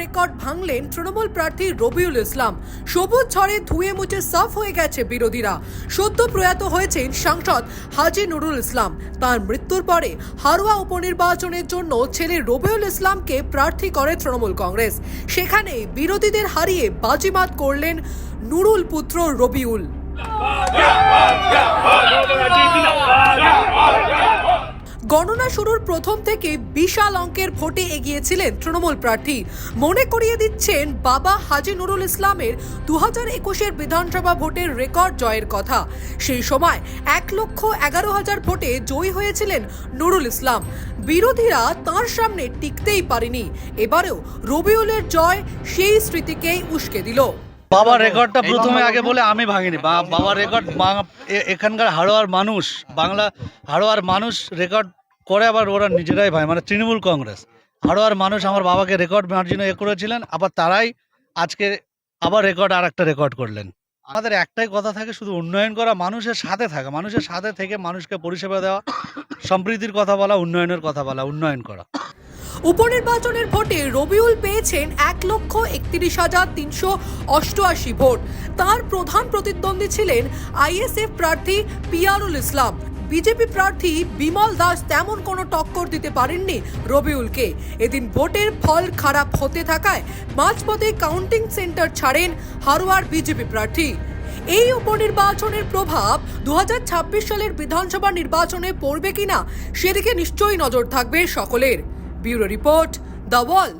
Record ভাঙলেন Trinamool প্রার্থী রবিউল ইসলাম। সবুজ ঝড়ে ধুয়ে মুছে সাফ হয়ে গেছে বিরোধীরা। সদ্য প্রয়াত হয়েছেন সাংসদ হাজি নুরুল ইসলাম। তার মৃত্যুর পরে হারোয়া উপনির্বাচনের জন্য ছেলে রবিউল ইসলামকে প্রার্থী করে তৃণমূল কংগ্রেস। সেখানে বিরোধীদের হারিয়ে বাজিমাত করলেন নুরুল পুত্র রবিউল। গণনা শুরুর প্রথম থেকে বিশাল অঙ্কের ভোটে এগিয়েছিলেন তৃণমূল প্রার্থী। মনে করিয়ে দিচ্ছেন বাবা হাজি নুরুল ইসলামের দু হাজার একুশের বিধানসভা ভোটের রেকর্ড জয়ের কথা। সেই সময় এক লক্ষ এগারো হাজার ভোটে জয়ী হয়েছিলেন নুরুল ইসলাম। বিরোধীরা তার সামনে টিকতেই পারেনি। এবারেও রবিউলের জয় সেই স্মৃতিকেই উস্কে দিল। বাবার রেকর্ডটা প্রথমে আগে বলে আমি ভাঙিনি। বাবার রেকর্ড এখানকার হাড়োয়ার মানুষ, বাংলা হাড়োয়ার মানুষ রেকর্ড করে আবার ওরা নিজেরাই ভাই মানে তৃণমূল কংগ্রেস। হাড়োয়ার মানুষ আমার বাবাকে রেকর্ড মার্জিনে এ করেছিলেন, আবার তারাই আজকে আবার রেকর্ড আর একটা রেকর্ড করলেন। আমাদের একটাই কথা থাকে, শুধু উন্নয়ন করা, মানুষের সাথে থাকা, মানুষের সাথে থেকে মানুষকে পরিষেবা দেওয়া, সম্প্রীতির কথা বলা, উন্নয়নের কথা বলা, উন্নয়ন করা। উপনির্বাচনের ভোটে রবিউল পেয়েছেন এক লক্ষ একত্রিশ হাজার তিনশো অষ্টআশি ভোট। তার প্রধান প্রতিদ্বন্দ্বী ছিলেন আইএসএফ প্রার্থী পিয়ারুল ইসলাম। বিজেপি প্রার্থী বিমল দাস তেমন কোনো টক্কর দিতে পারেননি রবিউলকে। এদিন ভোটের ফল খারাপ হতে থাকায় মাঝপথে কাউন্টিং সেন্টার ছাড়েন হারোয়ার বিজেপি প্রার্থী। এই উপনির্বাচনের প্রভাব দু হাজার ছাব্বিশ সালের বিধানসভা নির্বাচনে পড়বে কিনা সেদিকে নিশ্চয়ই নজর থাকবে সকলের। Bureau report the wall.